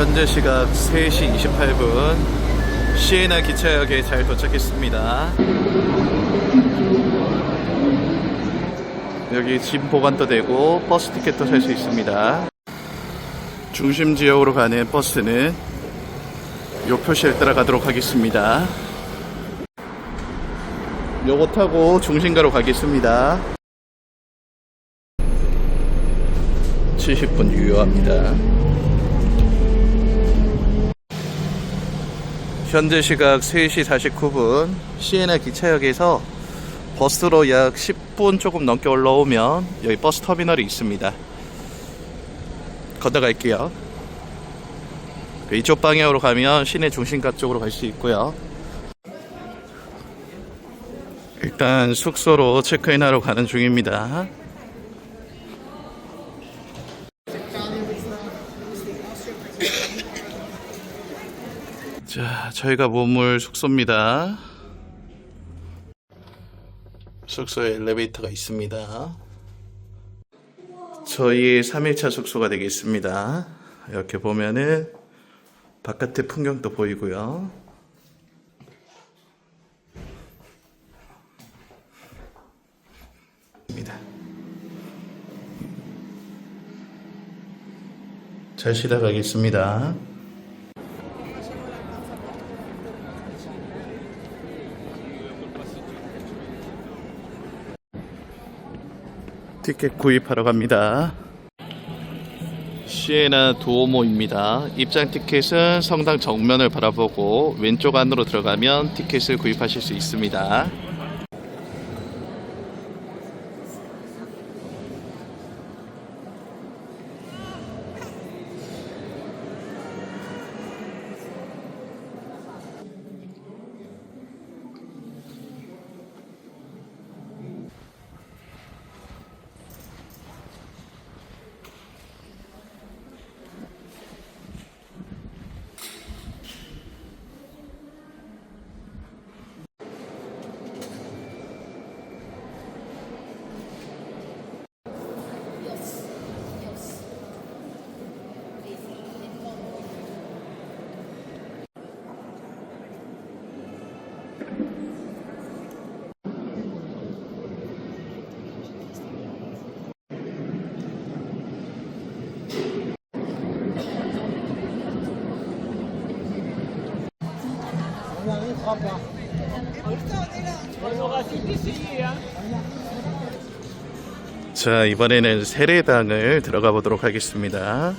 현재 시각 3시 28분 시에나 기차역에 잘 도착했습니다. 여기 짐 보관도 되고 버스 티켓도 살 수 있습니다. 중심 지역으로 가는 버스는 요 표시를 따라가도록 하겠습니다. 요거 타고 중심가로 가겠습니다. 70분 유효합니다. 현재 시각 3시 49분 시에나 기차역에서 버스로 약 10분 조금 넘게 올라오면 여기 버스 터미널이 있습니다. 건너갈게요. 그 이쪽 방향으로 가면 시내 중심가 쪽으로 갈 수 있고요. 일단 숙소로 체크인하러 가는 중입니다. 자, 저희가 머물 숙소입니다. 숙소에 엘리베이터가 있습니다. 저희 3일차 숙소가 되겠습니다. 이렇게 보면은 바깥의 풍경도 보이고요. 잘 쉬다 가겠습니다. 티켓 구입하러 갑니다. 시에나 두오모입니다. 입장 티켓은 성당 정면을 바라보고 왼쪽 안으로 들어가면 티켓을 구입하실 수 있습니다. 자, 이번에는 세례당을 들어가 보도록 하겠습니다.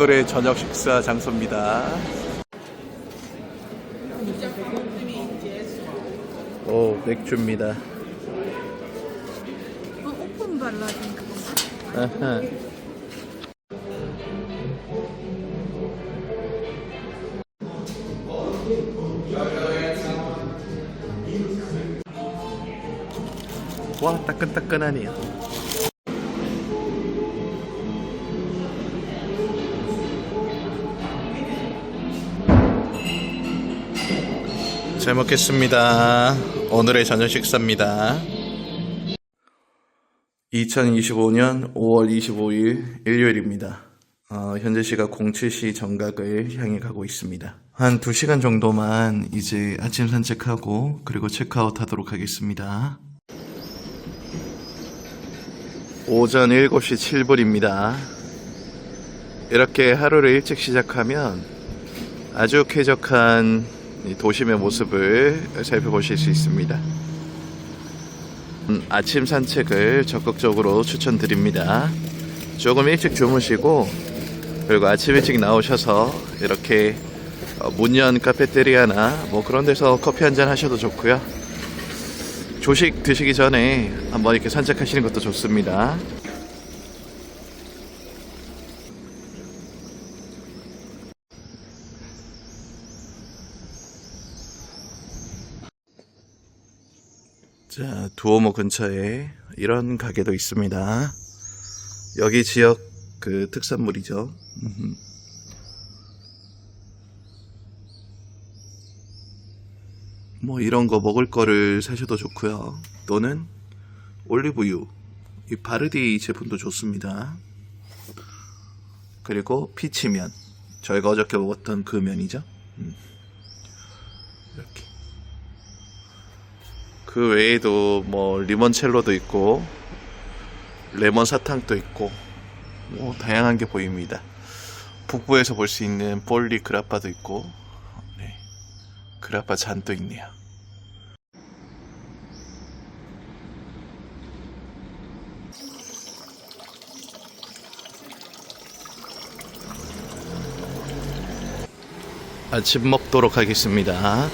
오늘의 저녁 식사 장소입니다. 오, 맥주입니다. 어, 오픈 발라진. 와 따끈따끈하네요. 잘 먹겠습니다. 오늘의 저녁 식사입니다. 2025년 5월 25일 일요일입니다. 어, 현재 시각 07시 정각을 향해 가고 있습니다. 한 2시간 정도만 이제 아침 산책하고 그리고 체크아웃 하도록 하겠습니다. 오전 7시 7분입니다. 이렇게 하루를 일찍 시작하면 아주 쾌적한 이 도심의 모습을 살펴보실 수 있습니다. 음, 아침 산책을 적극적으로 추천드립니다. 조금 일찍 주무시고 그리고 아침 일찍 나오셔서 이렇게 어, 문연 카페테리아나 뭐 그런 데서 커피 한 잔 하셔도 좋고요. 조식 드시기 전에 한번 이렇게 산책하시는 것도 좋습니다. 자, 두오모 근처에 이런 가게도 있습니다. 여기 지역 그 특산물이죠. 뭐 이런 거 먹을 거를 사셔도 좋고요. 또는 올리브유, 이 바르디 제품도 좋습니다. 그리고 피치면, 저희가 어저께 먹었던 그 면이죠. 음. 이렇게. 그 외에도 뭐 리몬첼로도 있고 레몬 사탕도 있고 뭐 다양한 게 보입니다. 북부에서 볼 수 있는 볼리 그라파도 있고 네. 그라파 잔도 있네요. 아침 먹도록 하겠습니다.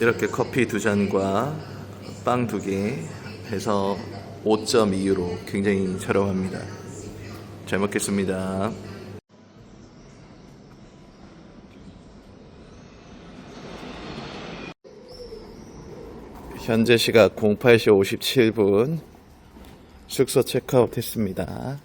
이렇게 커피 두 잔과 빵 두 개 해서 5.2유로 굉장히 저렴합니다. 잘 먹겠습니다. 현재 시각 08시 57분 숙소 체크아웃 했습니다.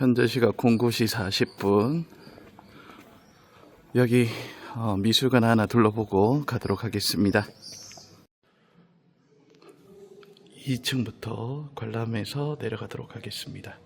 현재 시각 09시 40분. 여기 어, 미술관 하나 둘러보고 가도록 하겠습니다. 2층부터 관람해서 내려가도록 하겠습니다.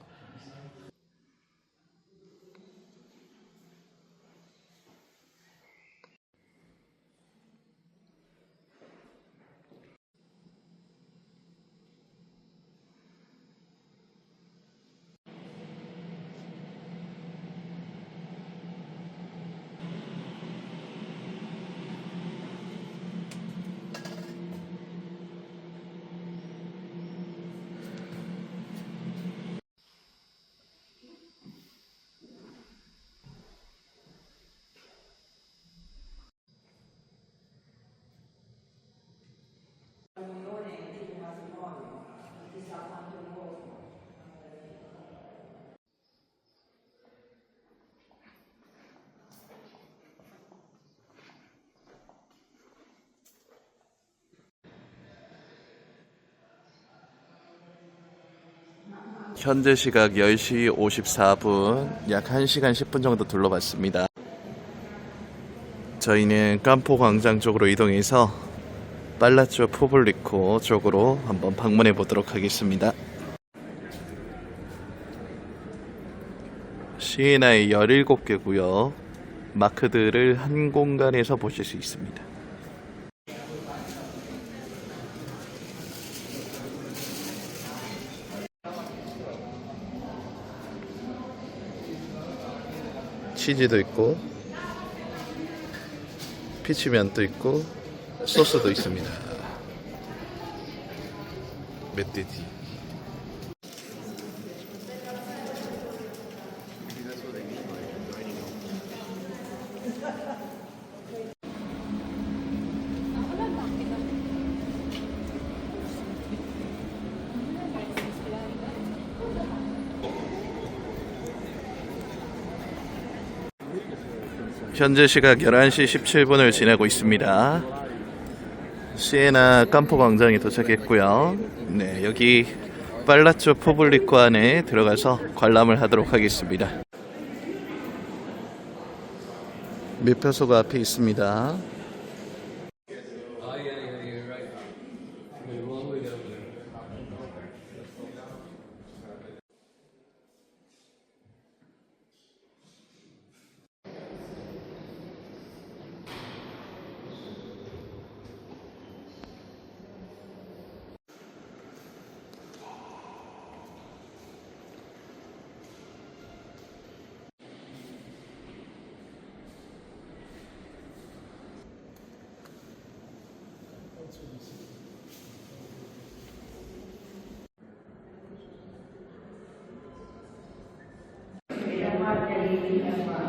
현재 시각 10시 54분, 약 1시간 10분 정도 둘러봤습니다. 저희는 깜포 광장 쪽으로 이동해서 빨라쪼 포블리코 쪽으로 한번 방문해 보도록 하겠습니다. 시에나의 17개 구역 마크들을 한 공간에서 보실 수 있습니다. 치즈도 있고 피치면도 있고 소스도 있습니다. 멧돼지. 현재 시각 11시 17분을 지나고 있습니다. 시에나 깜포 광장에 도착했고요. 네, 여기 빨라쪼 포블리코 안에 들어가서 관람을 하도록 하겠습니다. 매표소가 앞에 있습니다. Mark Kelly, and Mark.